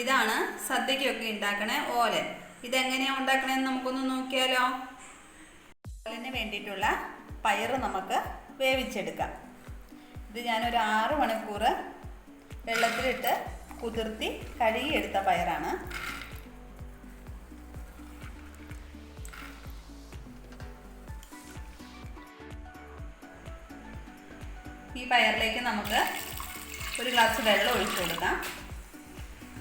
ഇതാണ് സദ്യക്കൊക്കെ ഉണ്ടാക്കണ ഓലൻ. ഇതെങ്ങനെയാ ഉണ്ടാക്കണേന്ന് നമുക്കൊന്ന് നോക്കിയാലോ? ഓലന് വേണ്ടിയിട്ടുള്ള പയറ് നമുക്ക് വേവിച്ചെടുക്കാം. ഇത് ഞാനൊരു ആറ് മണിക്കൂർ വെള്ളത്തിലിട്ട് കുതിർത്തി കഴുകിയെടുത്ത പയറാണ്. ഈ പയറിലേക്ക് നമുക്ക് ഒരു ഗ്ലാസ് വെള്ളം ഒഴിച്ചു കൊടുക്കാം.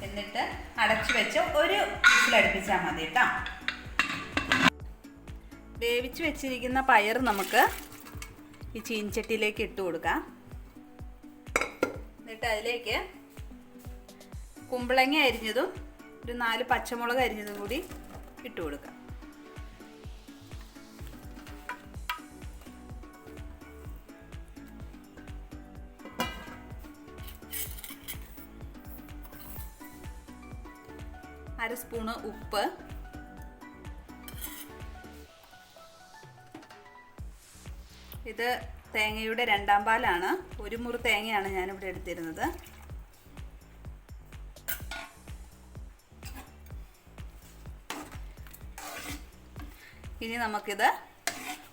എന്നിട്ട് അടച്ചു വെച്ച് ഒരു വിസിലടുപ്പിച്ചാൽ മതി കേട്ടോ. വേവിച്ച് വെച്ചിരിക്കുന്ന പയർ നമുക്ക് ഈ ചീൻചട്ടിയിലേക്ക് ഇട്ട് കൊടുക്കാം. എന്നിട്ട് അതിലേക്ക് കുമ്പളങ്ങ അരിഞ്ഞതും ഒരു നാല് പച്ചമുളക് അരിഞ്ഞതും കൂടി ഇട്ട് കൊടുക്കാം. അര സ്പൂണ് ഉപ്പ്. ഇത് തേങ്ങയുടെ രണ്ടാം പാലാണ്. ഒരു മുറി തേങ്ങയാണ് ഞാനിവിടെ എടുത്തിരുന്നത്. ഇനി നമുക്കിത്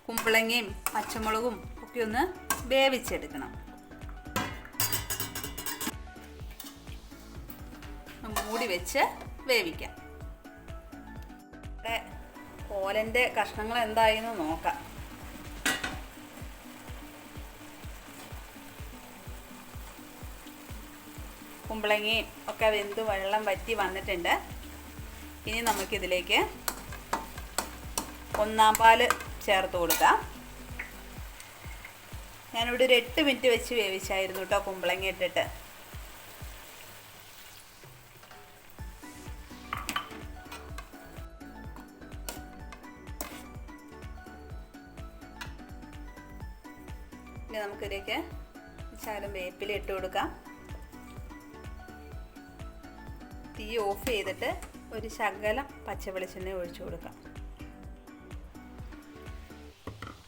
കുമ്പളങ്ങയും പച്ചമുളകും ഒക്കെ ഒന്ന് വേവിച്ചെടുക്കണം. മൂടി വെച്ച് വേവിക്കാം. ഓലന്റെ കഷ്ണങ്ങൾ എന്തായി എന്ന് നോക്കാം. കുമ്പളങ്ങയും ഒക്കെ വെന്ത് വെള്ളം വറ്റി വന്നിട്ടുണ്ട്. ഇനി നമുക്കിതിലേക്ക് ഒന്നാം പാൽ ചേർത്ത് കൊടുക്കാം. ഞാനിവിടെ ഒരു എട്ട് മിനിറ്റ് വെച്ച് വേവിച്ചായിരുന്നു കേട്ടോ കുമ്പളങ്ങ ഇട്ടിട്ട്. ഇനി നമുക്കിതിലേക്ക് ശകലം വേപ്പില ഇട്ട് കൊടുക്കാം. തീ ഓഫ് ചെയ്തിട്ട് ഒരു ശകലം പച്ച വെളിച്ചെണ്ണ ഒഴിച്ചു കൊടുക്കാം.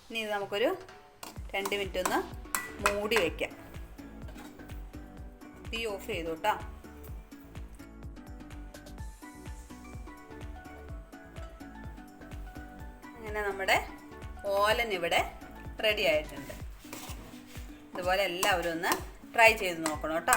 ഇനി ഇത് നമുക്കൊരു രണ്ട് മിനിറ്റ് ഒന്ന് മൂടി വയ്ക്കാം തീ ഓഫ് ചെയ്തു കേട്ടോ. അങ്ങനെ നമ്മുടെ ഓലൻ ഇവിടെ റെഡി ആയിട്ടുണ്ട്. ഇതുപോലെ എല്ലാവരും ഒന്ന് ട്രൈ ചെയ്ത് നോക്കണം കേട്ടോ.